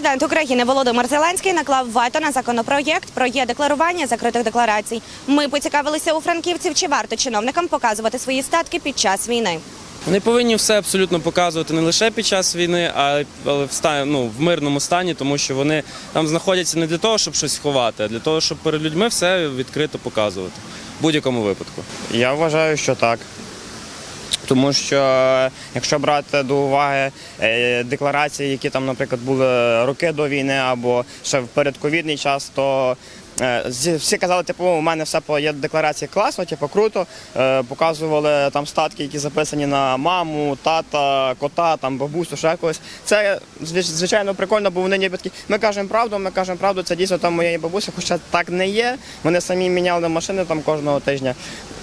Президент України Володимир Зеленський наклав вето на законопроєкт про є-декларування закритих декларацій. Ми поцікавилися у франківців, чи варто чиновникам показувати свої статки під час війни. Вони повинні все абсолютно показувати не лише під час війни, а але в стані, ну, в мирному стані, тому що вони там знаходяться не для того, щоб щось ховати, а для того, щоб перед людьми все відкрито показувати в будь-якому випадку. Я вважаю, що так. Тому що е, якщо брати до уваги е, декларації, які там, наприклад, були роки до війни або ще в передковідний час, то е, всі казали, типу, у мене все по є декларації класно, типу, круто. Показували там статки, які записані на маму, тата, кота, там бабусю, ще когось. Це звич- звичайно прикольно, бо вони ніби такі. Ми кажемо правду, ми кажемо правду, це дійсно там моєї бабусі, хоча так не є. Вони самі міняли машини там кожного тижня.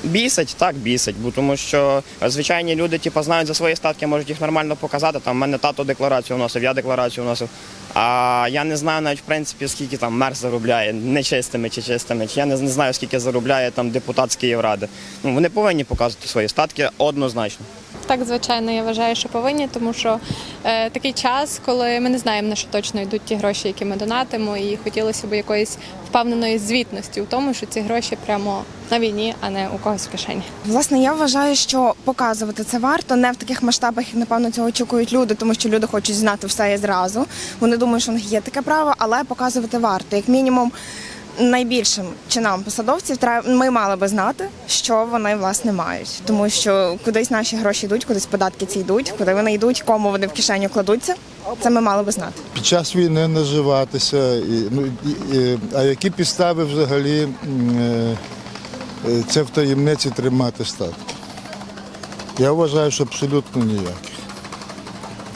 Бісить, так бісить, бо тому що звичайні люди, типу, знають за свої статки, можуть їх нормально показати. Там в мене тато декларацію вносив, я декларацію вносив. А я не знаю навіть в принципі, скільки там мер заробляє, нечистими чи чистими. Чи я не, знаю, скільки заробляє там депутат з. Ну вони повинні показувати свої статки однозначно. Так, звичайно, я вважаю, що повинні, тому що е, такий час, коли ми не знаємо на що точно йдуть ті гроші, які ми донатимо, і хотілося б якоїсь впевненої звітності у тому, що ці гроші прямо на війні, а не у когось в кишені. Власне, я вважаю, що показувати це варто не в таких масштабах, напевно цього очікують люди, тому що люди хочуть знати все і зразу. Вони думають, що в них є таке право, але показувати варто. Як мінімум, найбільшим чинам посадовців ми мали би знати, що вони власне мають, тому що кудись наші гроші йдуть, кудись податки ці йдуть, куди вони йдуть, кому вони в кишеню кладуться. Це ми мали би знати. під час війни наживатися. І, ну, і, і, а які підстави взагалі е, це в таємниці тримати статки? Я вважаю, що абсолютно ніяких.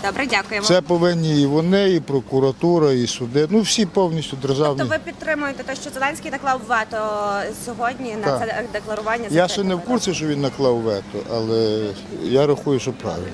Добре, дякуємо. Це повинні і вони, і прокуратура, і суди. Ну всі повністю державні. Тобто ви підтримуєте те, що Зеленський наклав вето сьогодні на Так. це декларування? Я ще не в курсі, що він наклав вето, але я рахую, що правильно.